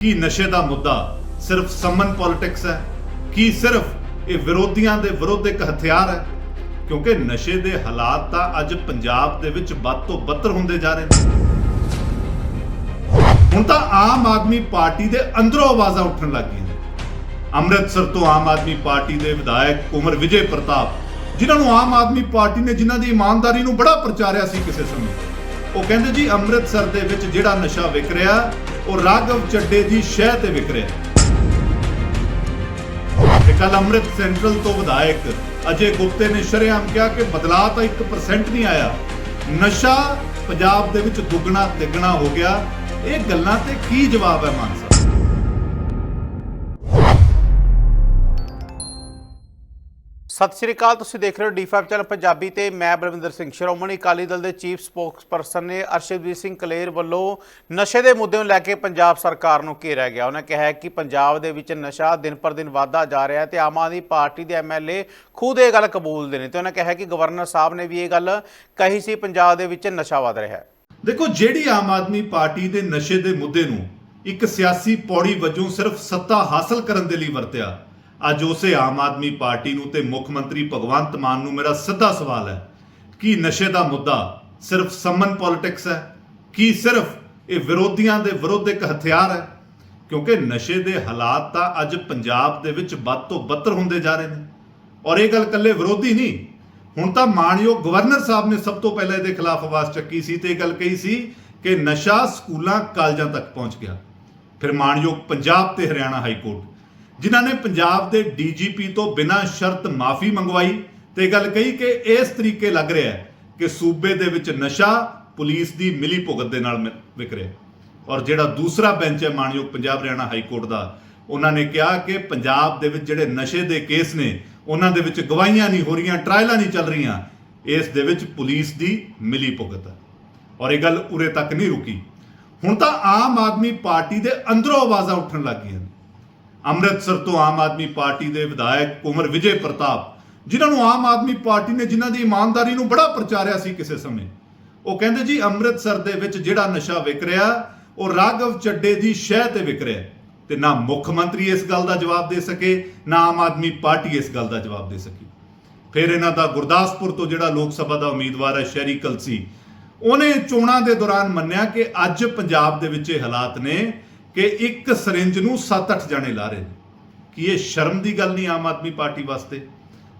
ਕੀ ਨਸ਼ੇ ਦਾ ਮੁੱਦਾ ਸਿਰਫ ਸਮਨ ਪੋਲਿਟਿਕਸ ਹੈ? ਕੀ ਸਿਰਫ ਇਹ ਵਿਰੋਧੀਆਂ ਦੇ ਵਿਰੁੱਧ ਇੱਕ ਹਥਿਆਰ ਹੈ? ਕਿਉਂਕਿ ਨਸ਼ੇ ਦੇ ਹਾਲਾਤ ਤਾਂ ਅੱਜ ਪੰਜਾਬ ਦੇ ਵਿੱਚ ਵੱਧ ਤੋਂ ਬੱਤਰ ਹੁੰਦੇ ਜਾ ਰਹੇ ਨੇ। ਹੁਣ ਤਾਂ ਆਮ ਆਦਮੀ ਪਾਰਟੀ ਦੇ ਅੰਦਰੋਂ ਆਵਾਜ਼ਾਂ ਉੱਠਣ ਲੱਗ ਗਈਆਂ ਅੰਮ੍ਰਿਤਸਰ ਤੋਂ ਆਮ ਆਦਮੀ ਪਾਰਟੀ ਦੇ ਵਿਧਾਇਕ ਕੁਮਰ ਵਿਜੇ ਪ੍ਰਤਾਪ, ਜਿਨ੍ਹਾਂ ਨੂੰ ਆਮ ਆਦਮੀ ਪਾਰਟੀ ਨੇ ਜਿਨ੍ਹਾਂ ਦੀ ਇਮਾਨਦਾਰੀ ਨੂੰ ਬੜਾ ਪ੍ਰਚਾਰਿਆ ਸੀ ਕਿਸੇ ਸਮੇਂ, ਉਹ ਕਹਿੰਦੇ ਜੀ ਅੰਮ੍ਰਿਤਸਰ ਦੇ ਵਿੱਚ ਜਿਹੜਾ ਨਸ਼ਾ ਵਿਕ ਰਿਹਾ ਉਹ ਰਾਘਵ ਚੱਡੇ ਦੀ ਸ਼ਹਿ ਤੇ ਵਿਕ ਰਿਹਾ ਤੇ ਕੱਲ ਅੰਮ੍ਰਿਤ ਸੈਂਟਰਲ ਤੋਂ ਵਿਧਾਇਕ ਅਜੇ ਗੁਪਤੇ ਨੇ ਸ਼ਰੇਆਮ ਕਿਹਾ ਕਿ ਬਦਲਾਅ ਤਾਂ 1% ਨਹੀਂ ਆਇਆ। ਨਸ਼ਾ ਪੰਜਾਬ ਦੇ ਵਿੱਚ ਦੁੱਗਣਾ ਤਿੱਗਣਾ ਹੋ ਗਿਆ। ਇਹ ਗੱਲਾਂ ਤੇ ਕੀ ਜਵਾਬ ਹੈ ਮਾਨਸਾ ਸਤਿ ਸ਼੍ਰੀ ਅਕਾਲ, ਤੁਸੀਂ ਦੇਖ ਰਹੇ ਹੋ ਡੀ5 ਚੈਨਲ ਪੰਜਾਬੀ ਤੇ ਮੈਂ ਬਲਵਿੰਦਰ ਸਿੰਘ ਸ਼੍ਰੋਮਣੀ ਅਕਾਲੀ ਦਲ ਦੇ ਚੀਫ ਸਪੋਕਸਪਰਸਨ ਨੇ ਅਰਸ਼ਦੀਪ ਸਿੰਘ ਕਲੇਰ ਵੱਲੋਂ ਨਸ਼ੇ ਦੇ ਮੁੱਦੇ ਨੂੰ ਲੈ ਕੇ ਪੰਜਾਬ ਸਰਕਾਰ ਨੂੰ ਘੇਰਿਆ ਗਿਆ। ਉਹਨਾਂ ਕਿਹਾ ਕਿ ਪੰਜਾਬ ਦੇ ਵਿੱਚ ਨਸ਼ਾ ਦਿਨ ਪਰ ਦਿਨ ਵਧਦਾ ਜਾ ਰਿਹਾ ਹੈ ਤੇ ਆਮ ਆਦਮੀ ਪਾਰਟੀ ਦੇ ਐਮਐਲਏ ਖੁਦ ਇਹ ਗੱਲ ਕਬੂਲਦੇ ਨੇ ਤੇ ਉਹਨਾਂ ਕਿਹਾ ਕਿ ਗਵਰਨਰ ਸਾਹਿਬ ਨੇ ਵੀ ਇਹ ਗੱਲ ਕਹੀ ਸੀ, ਪੰਜਾਬ ਦੇ ਵਿੱਚ ਨਸ਼ਾ ਵਧ ਰਿਹਾ ਹੈ। ਦੇਖੋ, ਜਿਹੜੀ ਆਮ ਆਦਮੀ ਪਾਰਟੀ ਦੇ ਨਸ਼ੇ ਦੇ ਮੁੱਦੇ ਨੂੰ ਇੱਕ ਸਿਆਸੀ ਪੌੜੀ ਵਜੋਂ ਸਿਰਫ ਸੱਤਾ ਹਾਸਲ ਕਰਨ ਦੇ ਲਈ ਵਰਤਿਆ ਅੱਜ ਉਸੇ ਆਮ ਆਦਮੀ ਪਾਰਟੀ ਨੂੰ ਤੇ ਮੁੱਖ ਮੰਤਰੀ ਭਗਵੰਤ ਮਾਨ ਨੂੰ ਮੇਰਾ ਸਿੱਧਾ ਸਵਾਲ ਹੈ, ਕੀ ਨਸ਼ੇ ਦਾ ਮੁੱਦਾ ਸਿਰਫ ਸਮਨ ਪੋਲਿਟਿਕਸ ਹੈ? ਕੀ ਸਿਰਫ ਇਹ ਵਿਰੋਧੀਆਂ ਦੇ ਵਿਰੁੱਧ ਇੱਕ ਹਥਿਆਰ ਹੈ? ਕਿਉਂਕਿ ਨਸ਼ੇ ਦੇ ਹਾਲਾਤ ਤਾਂ ਅੱਜ ਪੰਜਾਬ ਦੇ ਵਿੱਚ ਵੱਧ ਤੋਂ ਬੱਤਰ ਹੁੰਦੇ ਜਾ ਰਹੇ ਨੇ। ਔਰ ਇਹ ਗੱਲ ਇਕੱਲੇ ਵਿਰੋਧੀ ਨਹੀਂ, ਹੁਣ ਤਾਂ ਮਾਨਯੋਗ ਗਵਰਨਰ ਸਾਹਿਬ ਨੇ ਸਭ ਤੋਂ ਪਹਿਲਾਂ ਇਹਦੇ ਖਿਲਾਫ ਆਵਾਜ਼ ਚੱਕੀ ਸੀ ਤੇ ਇਹ ਗੱਲ ਕਹੀ ਸੀ ਕਿ ਨਸ਼ਾ ਸਕੂਲਾਂ, ਕਾਲਜਾਂ ਤੱਕ ਪਹੁੰਚ ਗਿਆ। ਫਿਰ ਮਾਨਯੋਗ ਪੰਜਾਬ ਤੇ ਹਰਿਆਣਾ ਹਾਈ ਕੋਰਟ। ਜਿਨ੍ਹਾਂ ਨੇ ਪੰਜਾਬ ਦੇ ਡੀਜੀਪੀ ਤੋਂ ਬਿਨਾਂ ਸ਼ਰਤ ਮਾਫੀ ਮੰਗਵਾਈ ਤੇ ਇਹ ਗੱਲ ਕਹੀ ਕਿ ਇਸ ਤਰੀਕੇ ਲੱਗ ਰਿਹਾ ਹੈ ਕਿ ਸੂਬੇ ਦੇ ਵਿੱਚ ਨਸ਼ਾ ਪੁਲਿਸ ਦੀ ਮਿਲੀ ਭੁਗਤ ਦੇ ਨਾਲ ਮਿ- ਵਿਕ ਰਿਹਾ ਔਰ ਜਿਹੜਾ ਦੂਸਰਾ ਬੈਂਚ ਹੈ ਮਾਨਯੋਗ ਪੰਜਾਬ ਹਰਿਆਣਾ ਹਾਈ ਕੋਰਟ ਦਾ, ਉਹਨਾਂ ਨੇ ਕਿਹਾ ਕਿ ਪੰਜਾਬ ਦੇ ਵਿੱਚ ਜਿਹੜੇ ਨਸ਼ੇ ਦੇ ਕੇਸ ਨੇ, ਉਹਨਾਂ ਦੇ ਵਿੱਚ ਗਵਾਹੀਆਂ ਨਹੀਂ ਹੋ ਰਹੀਆਂ, ਟ੍ਰਾਇਲਾਂ ਨਹੀਂ ਚੱਲ ਰਹੀਆਂ, ਇਸ ਦੇ ਵਿੱਚ ਪੁਲਿਸ ਦੀ ਮਿਲੀ ਭੁਗਤ ਹੈ। ਔਰ ਇਹ ਗੱਲ ਉਰੇ ਤੱਕ ਨਹੀਂ ਰੁਕੀ। ਹੁਣ ਤਾਂ ਆਮ ਆਦਮੀ ਪਾਰਟੀ ਦੇ ਅੰਦਰੋਂ ਆਵਾਜ਼ਾਂ ਉੱਠਣ ਲੱਗ ਗਈਆਂ ਅੰਮ੍ਰਿਤਸਰ ਤੋਂ ਆਮ ਆਦਮੀ ਪਾਰਟੀ ਦੇ ਵਿਧਾਇਕ ਕੁਮਰ ਵਿਜੇ ਪ੍ਰਤਾਪ, ਜਿਨ੍ਹਾਂ ਨੂੰ ਆਮ ਆਦਮੀ ਪਾਰਟੀ ਨੇ ਜਿਨ੍ਹਾਂ ਦੀ ਇਮਾਨਦਾਰੀ ਨੂੰ ਬੜਾ ਪ੍ਰਚਾਰਿਆ ਸੀ ਕਿਸੇ ਸਮੇਂ। ਉਹ ਕਹਿੰਦੇ ਜੀ, ਅੰਮ੍ਰਿਤਸਰ ਦੇ ਵਿੱਚ ਜਿਹੜਾ ਨਸ਼ਾ ਵਿਕ ਰਿਹਾ, ਉਹ ਰਾਘਵ ਚੱਡੇ ਦੀ ਸ਼ਹਿ ਤੇ ਵਿਕ ਰਿਹਾ। ਤੇ ਨਾ ਮੁੱਖ ਮੰਤਰੀ ਇਸ ਗੱਲ ਦਾ ਜਵਾਬ ਦੇ ਸਕੇ, ਨਾ ਆਮ ਆਦਮੀ ਪਾਰਟੀ ਇਸ ਗੱਲ ਦਾ ਜਵਾਬ ਦੇ ਸਕੀ। ਫਿਰ ਇਹਨਾਂ ਦਾ ਗੁਰਦਾਸਪੁਰ ਤੋਂ ਜਿਹੜਾ ਲੋਕ ਸਭਾ ਦਾ ਉਮੀਦਵਾਰ ਹੈ, ਸ਼ਹਿਰੀ ਕਲਸੀ, ਉਹਨੇ ਚੋਣਾਂ ਦੇ ਦੌਰਾਨ ਮੰਨਿਆ ਕਿ ਅੱਜ ਪੰਜਾਬ ਦੇ ਵਿੱਚ ਇਹ ਹਾਲਾਤ ਨੇ ਕਿ ਇੱਕ ਸਰਿੰਜ ਨੂੰ 7-8 ਜਾਣੇ ਲਾ ਰਹੇ ਨੇ। ਕੀ ਇਹ ਸ਼ਰਮ ਦੀ ਗੱਲ ਨਹੀਂ ਆਮ ਆਦਮੀ ਪਾਰਟੀ ਵਾਸਤੇ?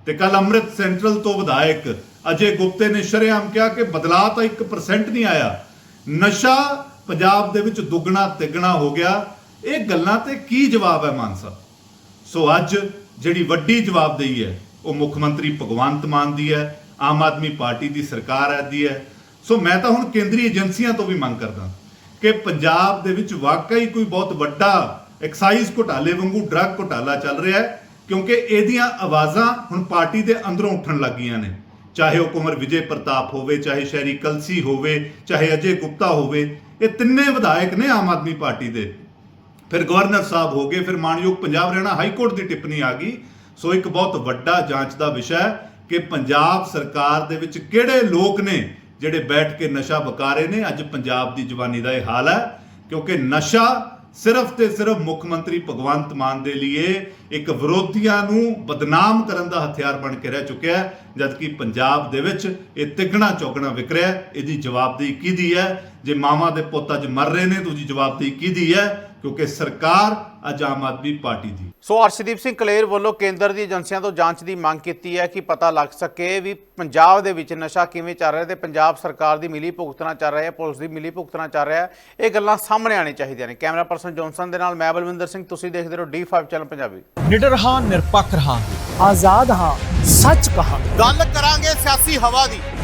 ਤੇ ਕੱਲ ਅੰਮ੍ਰਿਤ ਸੈਂਟਰਲ ਤੋਂ ਵਿਧਾਇਕ ਅਜੇ ਗੁਪਤੇ ਨੇ ਸ਼ਰੇਆਮ ਕਿਹਾ ਕਿ ਬਦਲਾਅ ਤਾਂ 1% ਨਹੀਂ ਆਇਆ। ਨਸ਼ਾ ਪੰਜਾਬ ਦੇ ਵਿੱਚ ਦੁੱਗਣਾ, ਤਿੱਗਣਾ ਹੋ ਗਿਆ। ਇਹ ਗੱਲਾਂ ਤੇ ਕੀ ਜਵਾਬ ਹੈ ਮਾਨ ਸਾਹਿਬ? ਸੋ ਅੱਜ ਜਿਹੜੀ ਵੱਡੀ ਜਵਾਬਦੇਹੀ ਹੈ, ਉਹ ਮੁੱਖ ਮੰਤਰੀ ਭਗਵੰਤ ਮਾਨ ਦੀ ਹੈ, ਆਮ ਆਦਮੀ ਪਾਰਟੀ ਦੀ ਸਰਕਾਰ ਹੈ ਦੀ ਹੈ। ਸੋ ਮੈਂ ਤਾਂ ਹੁਣ ਕੇਂਦਰੀ ਏਜੰਸੀਆਂ ਤੋਂ ਵੀ ਮੰਗ ਕਰਦਾ। ਕਿ ਪੰਜਾਬ ਦੇ ਵਿੱਚ ਵਾਕਈ ਕੋਈ ਬਹੁਤ ਵੱਡਾ ਐਕਸਾਈਜ਼ ਘੁਟਾਲੇ ਵਾਂਗੂ ਡਰੱਗ ਘੁਟਾਲਾ ਚੱਲ ਰਿਹਾ ਹੈ, ਕਿਉਂਕਿ ਇਹਦੀਆਂ ਆਵਾਜ਼ਾਂ ਹੁਣ ਪਾਰਟੀ ਦੇ ਅੰਦਰੋਂ ਉੱਠਣ ਲੱਗੀਆਂ ਨੇ। ਚਾਹੇ ਉਹ ਕੁਮਰ ਵਿਜੇ ਪ੍ਰਤਾਪ ਹੋਵੇ, ਚਾਹੇ ਸ਼ਹਿਰੀ ਕਲਸੀ ਹੋਵੇ, ਚਾਹੇ ਅਜੇ ਗੁਪਤਾ ਹੋਵੇ, ਇਹ ਤਿੰਨੇ ਵਿਧਾਇਕ ਨੇ ਆਮ ਆਦਮੀ ਪਾਰਟੀ ਦੇ। ਫਿਰ ਗਵਰਨਰ ਸਾਹਿਬ ਹੋ ਗਏ, ਫਿਰ ਮਾਨਯੋਗ ਪੰਜਾਬ ਹਰਿਆਣਾ ਹਾਈ ਕੋਰਟ ਦੀ ਟਿੱਪਣੀ ਆ ਗਈ। ਸੋ ਇੱਕ ਬਹੁਤ ਵੱਡਾ ਜਾਂਚ ਦਾ ਵਿਸ਼ਾ ਹੈ ਕਿ ਪੰਜਾਬ ਸਰਕਾਰ ਦੇ ਵਿੱਚ ਕਿਹੜੇ ਲੋਕ ਨੇ ਜਿਹੜੇ ਬੈਠ ਕੇ ਨਸ਼ਾ ਵਕਾ ਰਹੇ ਨੇ, ਅੱਜ ਪੰਜਾਬ ਦੀ ਜਵਾਨੀ ਦਾ ਇਹ ਹਾਲ ਹੈ, ਕਿਉਂਕਿ ਨਸ਼ਾ ਸਿਰਫ ਤੇ ਸਿਰਫ ਮੁੱਖ ਮੰਤਰੀ ਭਗਵੰਤ ਮਾਨ ਦੇ ਲਈ ਇੱਕ ਵਿਰੋਧੀਆਂ ਨੂੰ ਬਦਨਾਮ ਕਰਨ ਦਾ ਹਥਿਆਰ ਬਣ ਕੇ ਰਹਿ ਚੁੱਕਿਆ ਹੈ, ਜਦਕਿ ਪੰਜਾਬ ਦੇ ਵਿੱਚ ਇਹ ਤਿੱਗਣਾ ਚੌਗਣਾ ਵਿਕ ਰਿਹਾ ਇਹਦੀ ਜਵਾਬਦੇਹੀ ਕਿਹਦੀ ਹੈ? ਜੇ ਮਾਵਾਂ ਦੇ ਪੁੱਤ ਅੱਜ ਮਰ ਰਹੇ ਨੇ, ਤਾਂ ਉਹਦੀ ਜਵਾਬਦੇਹੀ ਕਿਹਦੀ ਹੈ? ਕਿਉਂਕਿ ਸਰਕਾਰ ਅੱਜ ਆਮ ਆਦਮੀ ਪਾਰਟੀ ਦੀ। ਸੋ ਅਰਸ਼ਦੀਪ ਸਿੰਘ ਕਲੇਰ ਵੱਲੋਂ ਕੇਂਦਰ ਦੀ ਏਜੰਸੀਆਂ ਤੋਂ ਜਾਂਚ ਦੀ ਮੰਗ ਕੀਤੀ ਹੈ ਕਿ ਪਤਾ ਲੱਗ ਸਕੇ ਵੀ ਪੰਜਾਬ ਦੇ ਵਿੱਚ ਨਸ਼ਾ ਕਿਵੇਂ ਚੱਲ ਰਿਹਾ ਤੇ ਪੰਜਾਬ ਸਰਕਾਰ ਦੀ ਮਿਲੀ ਭੁਗਤਣਾ ਚੱਲ ਰਹੀ ਹੈ ਪੁਲਿਸ ਦੀ ਮਿਲੀ ਭੁਗਤਣਾ ਚੱਲ ਰਿਹਾ। ਹੈ ਇਹ ਗੱਲਾਂ ਸਾਹਮਣੇ ਆਣੀ ਚਾਹੀਦੀਆਂ ਨੇ। ਕੈਮਰਾ ਪਰਸਨ ਜੌਨਸਨ ਦੇ ਨਾਲ ਮੈਂ ਬਲਵਿੰਦਰ ਸਿੰਘ ਤੁਸੀਂ ਦੇਖਦੇ ਰਹੋ D5 ਚੈਨਲ ਪੰਜਾਬੀ। ਨਿਡਰ ਹਾਂ ਨਿਰਪੱਖ ਰਹਾਂਗੇ। ਆਜ਼ਾਦ ਹਾਂ ਸੱਚ ਕਹਾਂ ਗੱਲ ਕਰਾਂਗੇ ਸਿਆਸੀ ਹਵਾ ਦੀ।